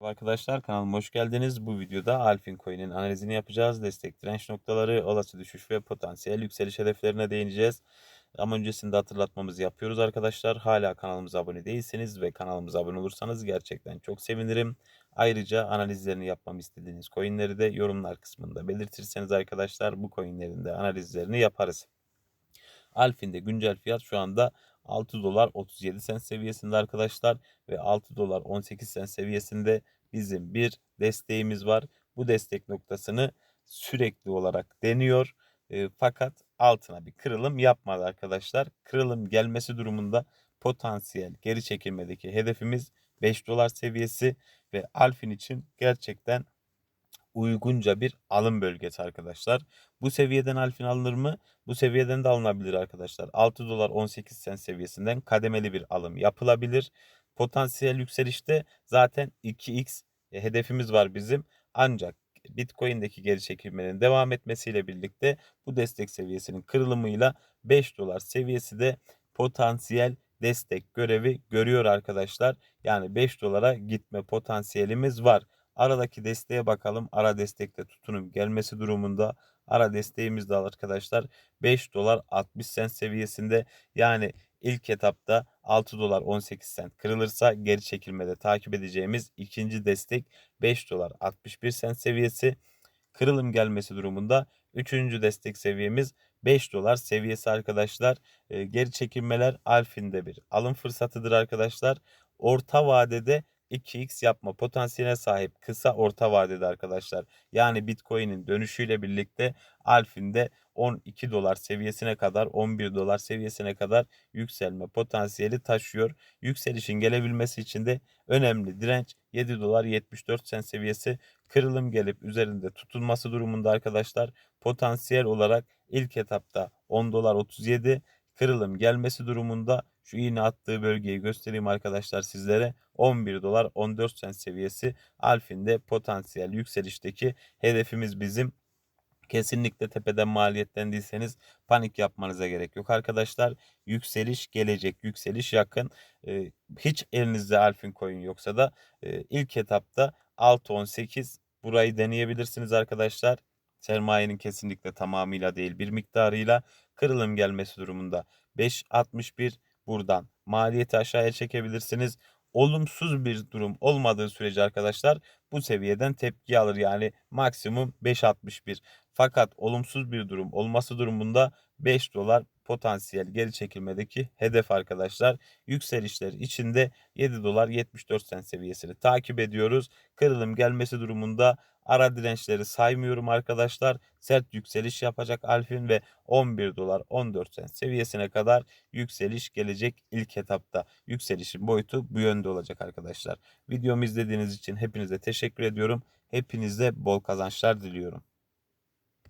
Arkadaşlar kanalıma hoş geldiniz. Bu videoda Alfin Coin'in analizini yapacağız. Destek direnç noktaları, olası düşüş ve potansiyel yükseliş hedeflerine değineceğiz. Ama öncesinde hatırlatmamızı yapıyoruz arkadaşlar. Hala kanalımıza abone değilseniz ve kanalımıza abone olursanız gerçekten çok sevinirim. Ayrıca analizlerini yapmamı istediğiniz coinleri de yorumlar kısmında belirtirseniz arkadaşlar bu coinlerin de analizlerini yaparız. Alfin'de güncel fiyat şu anda 6 dolar 37 sent seviyesinde arkadaşlar ve 6 dolar 18 sent seviyesinde bizim bir desteğimiz var. Bu destek noktasını sürekli olarak deniyor. E, fakat altına bir kırılım yapmadı arkadaşlar. Kırılım gelmesi durumunda potansiyel geri çekilmedeki hedefimiz 5 dolar seviyesi ve Alfin için gerçekten uygunca bir alım bölgesi arkadaşlar. Bu seviyeden alfin alınır mı? Bu seviyeden de alınabilir arkadaşlar. 6 dolar 18 sen seviyesinden kademeli bir alım yapılabilir. Potansiyel yükselişte zaten 2x e, hedefimiz var bizim. Ancak Bitcoin'deki geri çekilmenin devam etmesiyle birlikte bu destek seviyesinin kırılımıyla 5 dolar seviyesi de potansiyel destek görevi görüyor arkadaşlar. Yani 5 dolara gitme potansiyelimiz var. Aradaki desteğe bakalım. Ara destekte tutunum gelmesi durumunda ara desteğimiz de arkadaşlar 5 dolar 60 sent seviyesinde. Yani ilk etapta 6 dolar 18 sent kırılırsa geri çekilmede takip edeceğimiz ikinci destek 5 dolar 61 sent seviyesi. Kırılım gelmesi durumunda üçüncü destek seviyemiz 5 dolar seviyesi arkadaşlar. E, geri çekilmeler Alfin'de bir alım fırsatıdır arkadaşlar. Orta vadede 2x yapma potansiyeline sahip kısa orta vadede arkadaşlar. Yani Bitcoin'in dönüşüyle birlikte Alfin'de 12 dolar seviyesine kadar 11 dolar seviyesine kadar yükselme potansiyeli taşıyor. Yükselişin gelebilmesi için de önemli direnç 7 dolar 74 sen seviyesi kırılım gelip üzerinde tutulması durumunda arkadaşlar potansiyel olarak ilk etapta 10 dolar 37 kırılım gelmesi durumunda şu iğne attığı bölgeyi göstereyim arkadaşlar sizlere. 11 dolar 14 sent seviyesi Alfin'de potansiyel yükselişteki hedefimiz bizim. Kesinlikle tepeden maliyetlendiyseniz panik yapmanıza gerek yok arkadaşlar. Yükseliş gelecek, yükseliş yakın. Ee, hiç elinizde Alfin coin yoksa da e, ilk etapta 6.18 burayı deneyebilirsiniz arkadaşlar. Sermayenin kesinlikle tamamıyla değil bir miktarıyla kırılım gelmesi durumunda 5.61 buradan maliyeti aşağıya çekebilirsiniz. Olumsuz bir durum olmadığı sürece arkadaşlar bu seviyeden tepki alır yani maksimum 5.61. Fakat olumsuz bir durum olması durumunda 5 dolar potansiyel geri çekilmedeki hedef arkadaşlar. Yükselişler içinde 7 dolar 74 sent seviyesini takip ediyoruz. Kırılım gelmesi durumunda ara dirençleri saymıyorum arkadaşlar. Sert yükseliş yapacak Alfin ve 11 dolar 14 sent seviyesine kadar yükseliş gelecek ilk etapta. Yükselişin boyutu bu yönde olacak arkadaşlar. Videomu izlediğiniz için hepinize teşekkür ediyorum. Hepinize bol kazançlar diliyorum.